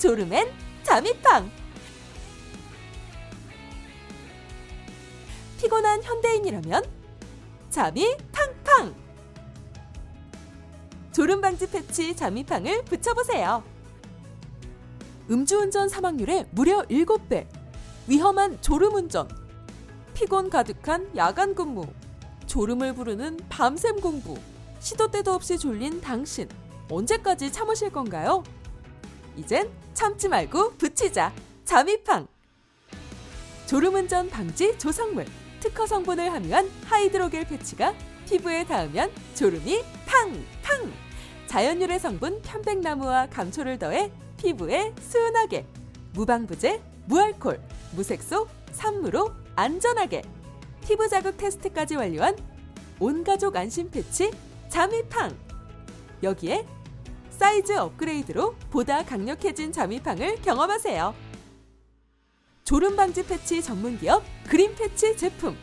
조르멘 자미팡 피곤한 현대인이라면 잠이 팡팡 졸음 방지 패치 자미팡을 붙여보세요. 음주운전 사망률의 무려 7배. 위험한 졸음운전. 피곤 가득한 야간 근무. 졸음을 부르는 밤샘 공부. 시도 때도 없이 졸린 당신. 언제까지 참으실 건가요? 이젠 참지 말고 붙이자. 자미팡. 졸음운전 방지 조성물. 특허 성분을 함유한 하이드로겔 패치가 피부에 닿으면 졸음이 팡팡. 자연유래 성분 편백나무와 감초를 더해 피부에 순하게 무방부제 무알콜 무색소 산무로 안전하게. 피부 자극 테스트까지 완료한 온가족 안심 패치 자미팡. 여기에 사이즈 업그레이드로 보다 강력해진 자미팡을 경험하세요. 졸음 방지 패치 전문 기업 그린 패치 제품.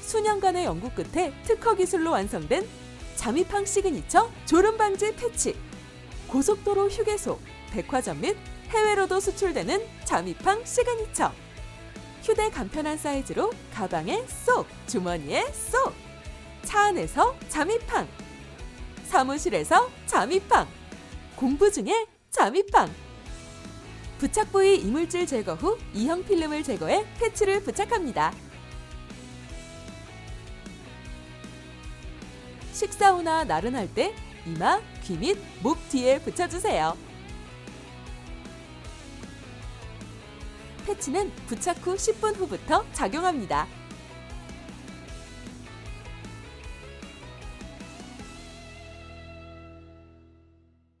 수년간의 연구 끝에 특허 기술로 완성된 자미팡 시그니처 졸음 방지 패치. 고속도로 휴게소, 백화점 및 해외로도 수출되는 자미팡 시그니처. 휴대 간편한 사이즈로 가방에 쏙, 주머니에 쏙. 차 안에서 자미팡. 사무실에서 자미팡. 공부 중에 자미팡. 부착 부위 이물질 제거 후 이형 필름을 제거해 패치를 부착합니다. 식사 후나 나른할 때 이마, 귀 및 목 뒤에 붙여주세요. 패치는 부착 후 10분 후부터 작용합니다.